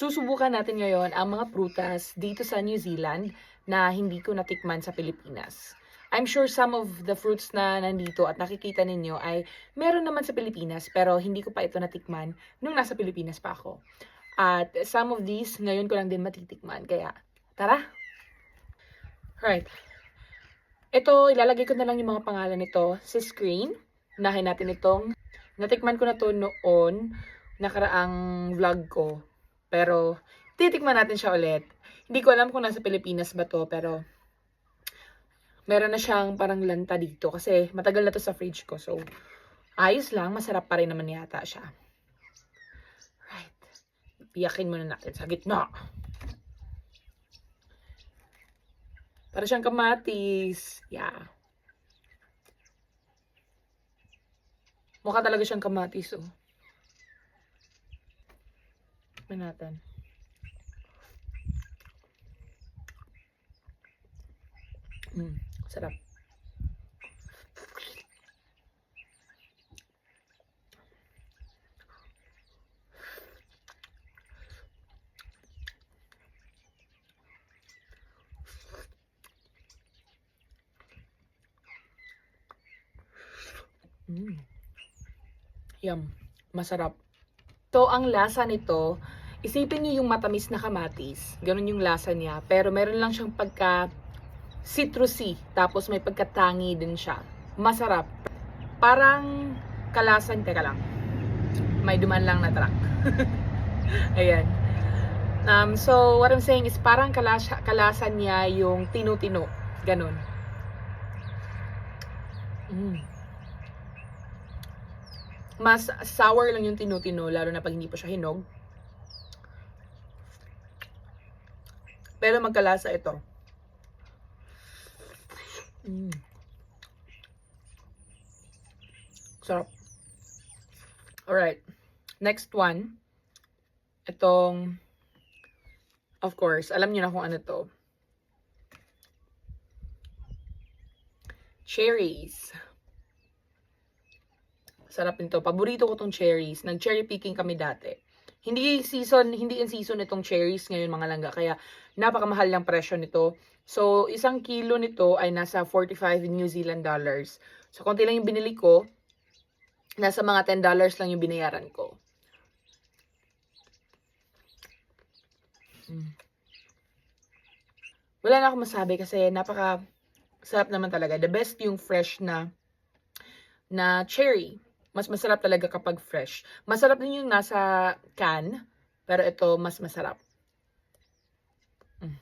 susubukan natin ngayon ang mga prutas dito sa New Zealand na hindi ko natikman sa Pilipinas. I'm sure some of the fruits na nandito at nakikita ninyo ay meron naman sa Pilipinas pero hindi ko pa ito natikman nung nasa Pilipinas pa ako. At some of these ngayon ko lang din matitikman. Kaya tara! Right. Ito, ilalagay ko na lang yung mga pangalan nito sa screen. Unahin natin itong natikman ko na to noon nakaraang vlog ko. Pero titikman natin siya ulit. Hindi ko alam kung nasa Pilipinas ba to pero meron na siyang parang lanta dito kasi matagal na to sa fridge ko. So, ayos lang. Masarap pa rin naman yata siya. Right. Piyakin muna natin sa gitna. Para siyang kamatis. Yeah. Mukha talaga siyang kamatis, oh. Tignan natin. Mm, sarap. Mm. Yum. Masarap. So, ang lasa nito, isipin niyo yung matamis na kamatis. Ganun yung lasa niya. Pero meron lang siyang pagka citrusy. Tapos may pagkatangi din siya. Masarap. Parang kalasan, teka lang. May duman lang na truck. Ayan. Um, so, what I'm saying is parang kalasa, kalasan niya yung tino-tino. Ganun. Mm. Mas sour lang yung tino-tino, lalo na pag hindi pa siya hinog. Pero magkalasa ito. Mm. Sarap. Alright. Next one. Itong, of course, alam niyo na kung ano to. Cherries. Sarap nito. Paborito ko tong cherries. Nag-cherry picking kami dati. Hindi season, hindi in season itong cherries ngayon mga langga. Kaya napakamahal ng presyo nito. So, isang kilo nito ay nasa 45 New Zealand dollars. So, konti lang yung binili ko. Nasa mga 10 dollars lang yung binayaran ko. Mm. Wala na akong masabi kasi napaka sarap naman talaga. The best yung fresh na na cherry. Mas masarap talaga kapag fresh. Masarap din yung nasa can, pero ito mas masarap. Mm.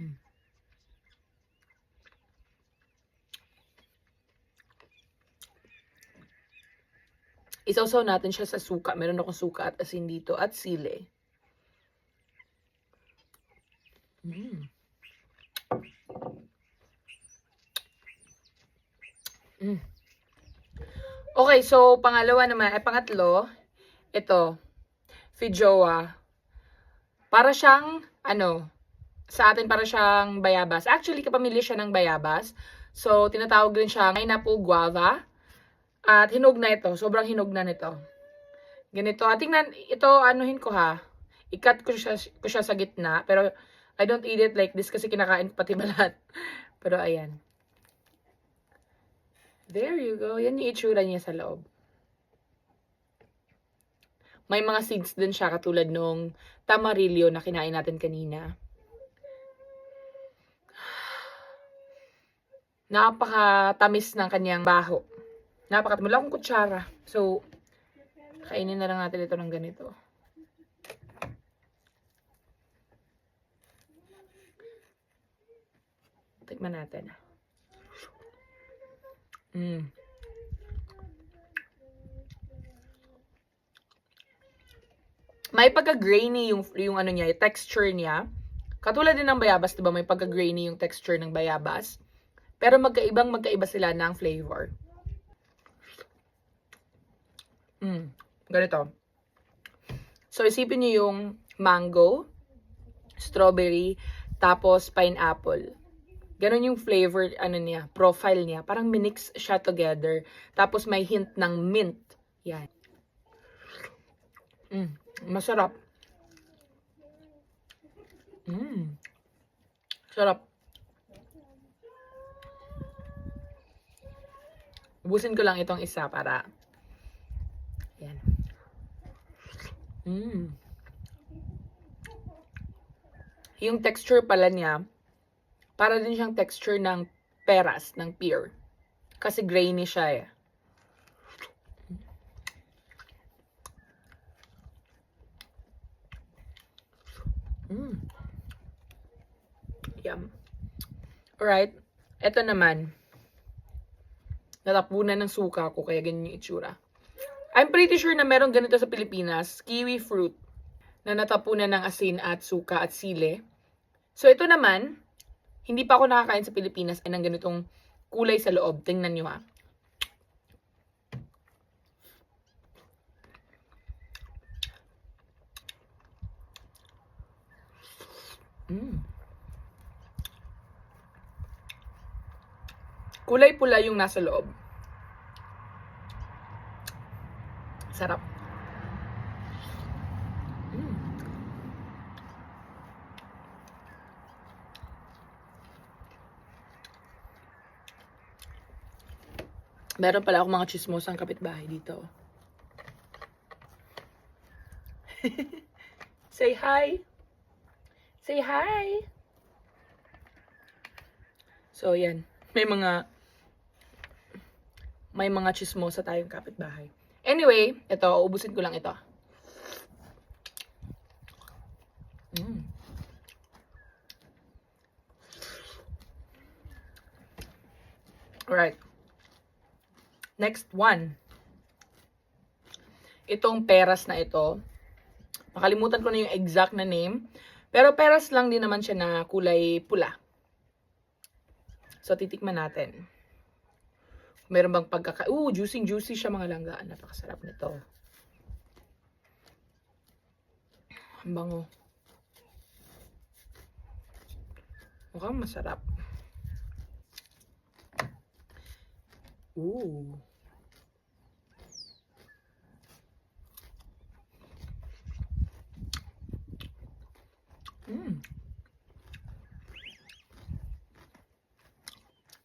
Mm. Natin siya sa suka. Meron akong suka at asin dito at sili. Mm. Mm. Okay, so pangalawa naman, ay pangatlo, ito, Fijoa. Para siyang, ano, sa atin para siyang bayabas. Actually, kapamilya siya ng bayabas. So, tinatawag din siya pineapple guava. At hinog na ito. Sobrang hinog na nito. Ganito. At tingnan, ito, anuhin ko ha. Ikat ko siya, ko siya sa gitna. Pero, I don't eat it like this kasi kinakain pati balat. Pero, ayan. There you go. Yan yung itsura niya sa loob. May mga seeds din siya katulad nung tamarillo na kinain natin kanina. Napaka-tamis ng kanyang baho. Napaka Wala akong kutsara. So, kainin na lang natin ito ng ganito. Tikman natin. Mm. May pagka-grainy yung, yung ano niya, yung texture niya. Katulad din ng bayabas, di ba? May pagka-grainy yung texture ng bayabas. Pero magkaibang magkaiba sila ng flavor. Mm, ganito. So, isipin niyo yung mango, strawberry, tapos pineapple. Ganon yung flavor, ano niya, profile niya. Parang minix siya together. Tapos may hint ng mint. Yan. Mm. Masarap. Mm. Sarap. Ubusin ko lang itong isa para yan. Mm. Yung texture pala niya, para din siyang texture ng peras, ng pear. Kasi grainy siya eh. Mm. Yum. Alright. Ito naman. Natapunan ng suka ko, kaya ganyan yung itsura. I'm pretty sure na meron ganito sa Pilipinas, kiwi fruit, na natapunan ng asin at suka at sile. So, ito naman, hindi pa ako nakakain sa Pilipinas ay ng ganitong kulay sa loob. Tingnan nyo ha. Mm. Kulay pula yung nasa loob. Sarap. Meron pala akong mga chismosang kapitbahay dito. Say hi! Say hi! So, yan. May mga may mga chismosa tayong kapitbahay. Anyway, ito, ubusin ko lang ito. Mm. Alright. Next one. Itong peras na ito. Nakalimutan ko na yung exact na name. Pero peras lang din naman siya na kulay pula. So, titikman natin. Meron bang pagkaka... Ooh, juicy juicy siya mga langgaan. Napakasarap nito. Ang bango. Mukhang masarap. Ooh. Mm.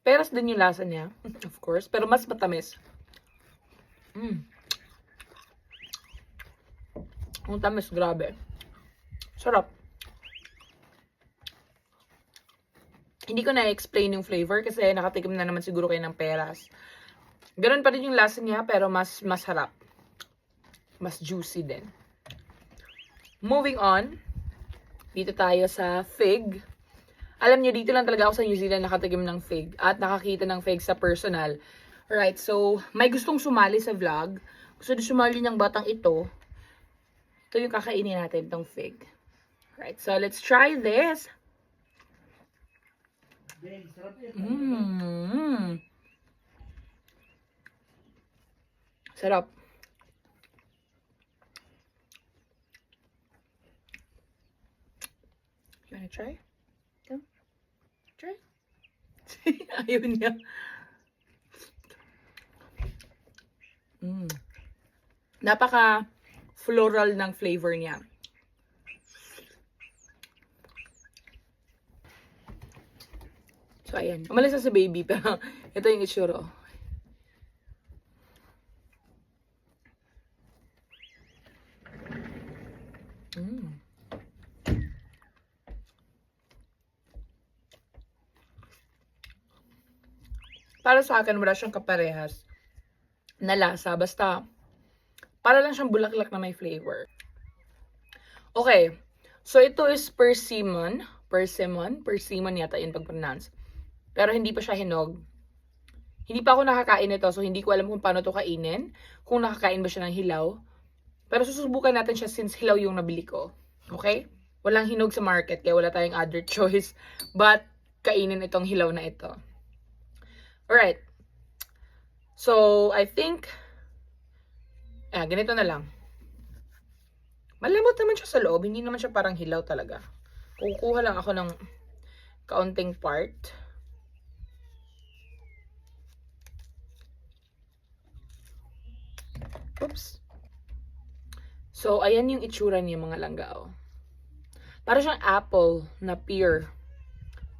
Peras din yung lasa niya, of course, pero mas matamis. Mm. Ang tamis, grabe. Sarap. Hindi ko na-explain yung flavor kasi nakatikim na naman siguro kayo ng peras. Ganun pa rin yung lasa niya pero mas masarap. Mas juicy din. Moving on, dito tayo sa fig. Alam niyo, dito lang talaga ako sa New Zealand nakatikim ng fig at nakakita ng fig sa personal. Alright, so may gustong sumali sa vlog. Gusto na sumali ng batang ito. Ito yung kakainin natin, tong fig. Alright, so let's try this. Mmm. Sarap. You wanna try? Come. Try. Ayaw niya. Mm. Napaka floral ng flavor niya. So, ayan. Umalis na si baby, pero ito yung itsura. oh. Mm. Para sa akin, wala siyang kaparehas na lasa. Basta, para lang siyang bulaklak na may flavor. Okay. So, ito is persimmon. Persimmon. Persimmon yata yun pag-pronounce. Pero hindi pa siya hinog. Hindi pa ako nakakain nito, so hindi ko alam kung paano to kainin. Kung nakakain ba siya ng hilaw. Pero susubukan natin siya since hilaw yung nabili ko. Okay? Walang hinog sa market, kaya wala tayong other choice. But, kainin itong hilaw na ito. Alright. So, I think, ah, ganito na lang. Malamot naman siya sa loob. Hindi naman siya parang hilaw talaga. Kukuha lang ako ng kaunting part. Oops. So, ayan yung itsura niya mga langgao. Para siyang apple na pear.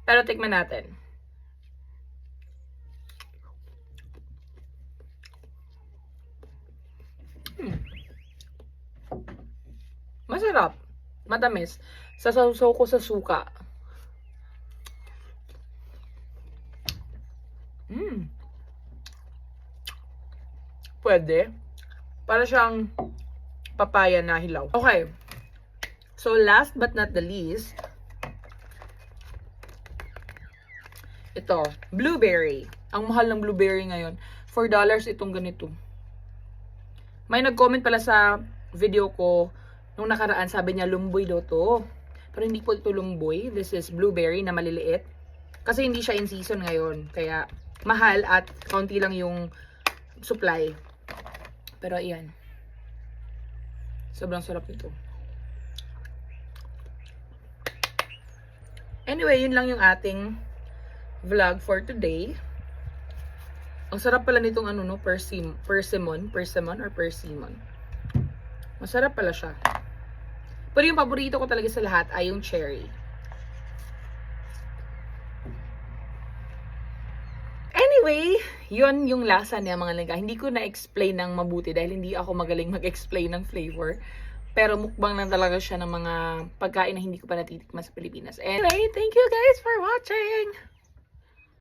Pero tikman natin. Hmm. Masarap. Matamis. Sasaw ko sa suka. Mm. Pwede. Para siyang papaya na hilaw. Okay. So, last but not the least, ito, blueberry. Ang mahal ng blueberry ngayon. $4 itong ganito. May nag-comment pala sa video ko nung nakaraan, sabi niya lumboy daw to. Pero hindi po ito lumboy. This is blueberry na maliliit. Kasi hindi siya in season ngayon. Kaya mahal at kaunti lang yung supply. Pero ayan. Sobrang sarap nito. Anyway, yun lang yung ating vlog for today. Ang sarap pala nitong ano no, persim, persimmon, persimmon or persimmon. Masarap pala siya. Pero yung paborito ko talaga sa lahat ay yung cherry. Anyway, yun yung lasa niya mga langga. Hindi ko na-explain ng mabuti dahil hindi ako magaling mag-explain ng flavor. Pero mukbang lang talaga siya ng mga pagkain na hindi ko pa natitikman sa Pilipinas. Anyway, thank you guys for watching!